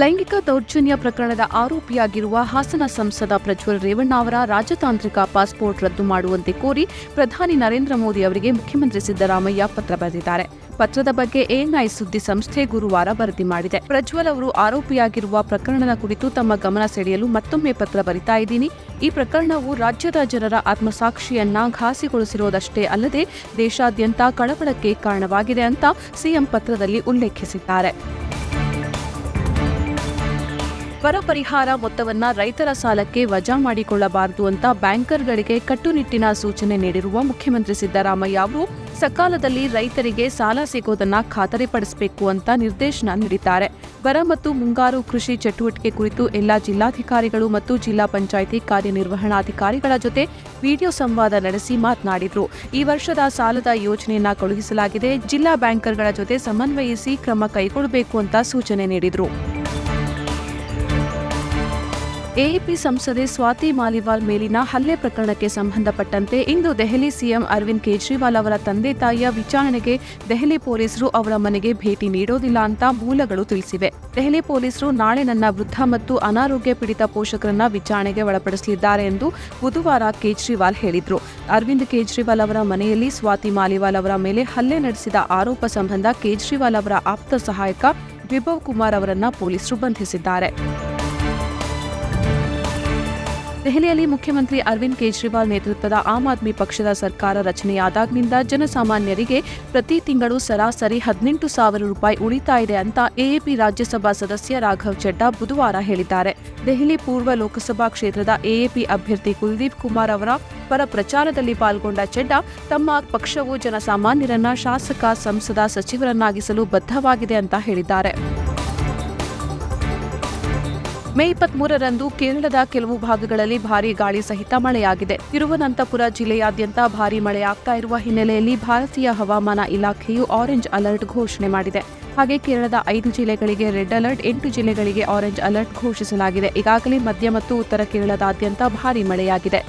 ಲೈಂಗಿಕ ದೌರ್ಜನ್ಯ ಪ್ರಕರಣದ ಆರೋಪಿಯಾಗಿರುವ ಹಾಸನ ಸಂಸದ ಪ್ರಜ್ವಲ್ ರೇವಣ್ಣ ಅವರ ರಾಜತಾಂತ್ರಿಕ ಪಾಸ್ಪೋರ್ಟ್ ರದ್ದು ಮಾಡುವಂತೆ ಕೋರಿ ಪ್ರಧಾನಿ ನರೇಂದ್ರ ಮೋದಿ ಅವರಿಗೆ ಮುಖ್ಯಮಂತ್ರಿ ಸಿದ್ದರಾಮಯ್ಯ ಪತ್ರ ಬರೆದಿದ್ದಾರೆ. ಪತ್ರದ ಬಗ್ಗೆ ಎಎನ್ಐ ಸುದ್ದಿ ಸಂಸ್ಥೆ ಗುರುವಾರ ವರದಿ ಮಾಡಿದೆ. ಪ್ರಜ್ವಲ್ ಅವರು ಆರೋಪಿಯಾಗಿರುವ ಪ್ರಕರಣದ ಕುರಿತು ತಮ್ಮ ಗಮನ ಸೆಳೆಯಲು ಮತ್ತೊಮ್ಮೆ ಪತ್ರ ಬರಿತಾ ಇದ್ದೀನಿ. ಈ ಪ್ರಕರಣವು ರಾಜ್ಯದ ಜನರ ಆತ್ಮಸಾಕ್ಷಿಯನ್ನ ಘಾಸಿಗೊಳಿಸಿರುವುದಷ್ಟೇ ಅಲ್ಲದೆ ದೇಶಾದ್ಯಂತ ಕಳವಳಕ್ಕೆ ಕಾರಣವಾಗಿದೆ ಅಂತ ಸಿಎಂ ಪತ್ರದಲ್ಲಿ ಉಲ್ಲೇಖಿಸಿದ್ದಾರೆ. ಬರ ಪರಿಹಾರ ಮೊತ್ತವನ್ನ ರೈತರ ಸಾಲಕ್ಕೆ ವಜಾ ಮಾಡಿಕೊಳ್ಳಬಾರದು ಅಂತ ಬ್ಯಾಂಕರ್ಗಳಿಗೆ ಕಟ್ಟುನಿಟ್ಟಿನ ಸೂಚನೆ ನೀಡಿರುವ ಮುಖ್ಯಮಂತ್ರಿ ಸಿದ್ದರಾಮಯ್ಯ ಅವರು, ಸಕಾಲದಲ್ಲಿ ರೈತರಿಗೆ ಸಾಲ ಸಿಗೋದನ್ನ ಖಾತರಿಪಡಿಸಬೇಕು ಅಂತ ನಿರ್ದೇಶನ ನೀಡಿದ್ದಾರೆ. ಬರ ಮತ್ತು ಮುಂಗಾರು ಕೃಷಿ ಚಟುವಟಿಕೆ ಕುರಿತು ಎಲ್ಲಾ ಜಿಲ್ಲಾಧಿಕಾರಿಗಳು ಮತ್ತು ಜಿಲ್ಲಾ ಪಂಚಾಯಿತಿ ಕಾರ್ಯನಿರ್ವಹಣಾಧಿಕಾರಿಗಳ ಜೊತೆ ವಿಡಿಯೋ ಸಂವಾದ ನಡೆಸಿ ಮಾತನಾಡಿದರು. ಈ ವರ್ಷದ ಸಾಲದ ಯೋಜನೆಯನ್ನ ಕಳುಹಿಸಲಾಗಿದೆ. ಜಿಲ್ಲಾ ಬ್ಯಾಂಕರ್ಗಳ ಜೊತೆ ಸಮನ್ವಯಿಸಿ ಕ್ರಮ ಕೈಗೊಳ್ಳಬೇಕು ಅಂತ ಸೂಚನೆ ನೀಡಿದ್ರು. ಎಎಪಿ ಸಂಸದೆ ಸ್ವಾತಿ ಮಾಲಿವಾಲ್ ಮೇಲಿನ ಹಲ್ಲೆ ಪ್ರಕರಣಕ್ಕೆ ಸಂಬಂಧಪಟ್ಟಂತೆ ಇಂದು ದೆಹಲಿ ಸಿಎಂ ಅರವಿಂದ್ ಕೇಜ್ರಿವಾಲ್ ಅವರ ತಂದೆ ತಾಯಿಯ ವಿಚಾರಣೆಗೆ ದೆಹಲಿ ಪೊಲೀಸರು ಅವರ ಮನೆಗೆ ಭೇಟಿ ನೀಡೋದಿಲ್ಲ ಅಂತ ಮೂಲಗಳು ತಿಳಿಸಿವೆ. ದೆಹಲಿ ಪೊಲೀಸರು ನಾಳೆ ನನ್ನ ವೃದ್ಧ ಮತ್ತು ಅನಾರೋಗ್ಯ ಪೀಡಿತ ಪೋಷಕರನ್ನ ವಿಚಾರಣೆಗೆ ಒಳಪಡಿಸಲಿದ್ದಾರೆ ಎಂದು ಬುಧವಾರ ಕೇಜ್ರಿವಾಲ್ ಹೇಳಿದ್ರು. ಅರವಿಂದ್ ಕೇಜ್ರಿವಾಲ್ ಅವರ ಮನೆಯಲ್ಲಿ ಸ್ವಾತಿ ಮಾಲಿವಾಲ್ ಅವರ ಮೇಲೆ ಹಲ್ಲೆ ನಡೆಸಿದ ಆರೋಪ ಸಂಬಂಧ ಕೇಜ್ರಿವಾಲ್ ಅವರ ಆಪ್ತ ಸಹಾಯಕ ವಿಭವ್ ಕುಮಾರ್ ಅವರನ್ನ ಪೊಲೀಸರು ಬಂಧಿಸಿದ್ದಾರೆ. ದೆಹಲಿಯಲ್ಲಿ ಮುಖ್ಯಮಂತ್ರಿ ಅರವಿಂದ್ ಕೇಜ್ರಿವಾಲ್ ನೇತೃತ್ವದ ಆಮ್ ಆದ್ಮಿ ಪಕ್ಷದ ಸರ್ಕಾರ ರಚನೆಯಾದಾಗಿನಿಂದ ಜನಸಾಮಾನ್ಯರಿಗೆ ಪ್ರತಿ ತಿಂಗಳು ಸರಾಸರಿ ಹದಿನೆಂಟು ಸಾವಿರ ರೂಪಾಯಿ ಉಳಿತಾಯ ಇದೆ ಅಂತ ಎಎಪಿ ರಾಜ್ಯಸಭಾ ಸದಸ್ಯ ರಾಘವ್ ಚಡ್ಡಾ ಬುಧವಾರ ಹೇಳಿದ್ದಾರೆ. ದೆಹಲಿ ಪೂರ್ವ ಲೋಕಸಭಾ ಕ್ಷೇತ್ರದ ಎಎಪಿ ಅಭ್ಯರ್ಥಿ ಕುಲ್ದೀಪ್ ಕುಮಾರ್ ಅವರ ಪರ ಪ್ರಚಾರದಲ್ಲಿ ಪಾಲ್ಗೊಂಡ ಚೆಡ್ಡಾ, ತಮ್ಮ ಪಕ್ಷವು ಜನಸಾಮಾನ್ಯರನ್ನ ಶಾಸಕ, ಸಂಸದ ಸಚಿವರನ್ನಾಗಿಸಲು ಬದ್ಧವಾಗಿದೆ ಅಂತ ಹೇಳಿದ್ದಾರೆ. ಮೇ ಇಪ್ಪತ್ಮೂರರಂದು ಕೇರಳದ ಕೆಲವು ಭಾಗಗಳಲ್ಲಿ ಭಾರೀ ಗಾಳಿ ಸಹಿತ ಮಳೆಯಾಗಿದೆ. ತಿರುವನಂತಪುರ ಜಿಲ್ಲೆಯಾದ್ಯಂತ ಭಾರೀ ಮಳೆಯಾಗ್ತಾ ಇರುವ ಹಿನ್ನೆಲೆಯಲ್ಲಿ ಭಾರತೀಯ ಹವಾಮಾನ ಇಲಾಖೆಯು ಆರೆಂಜ್ ಅಲರ್ಟ್ ಘೋಷಣೆ ಮಾಡಿದೆ. ಹಾಗೆ ಕೇರಳದ ಐದು ಜಿಲ್ಲೆಗಳಿಗೆ ರೆಡ್ ಅಲರ್ಟ್, ಎಂಟು ಜಿಲ್ಲೆಗಳಿಗೆ ಆರೆಂಜ್ ಅಲರ್ಟ್ ಘೋಷಿಸಲಾಗಿದೆ. ಈಗಾಗಲೇ ಮಧ್ಯ ಮತ್ತು ಉತ್ತರ ಕೇರಳದಾದ್ಯಂತ ಭಾರೀ ಮಳೆಯಾಗಿದೆ.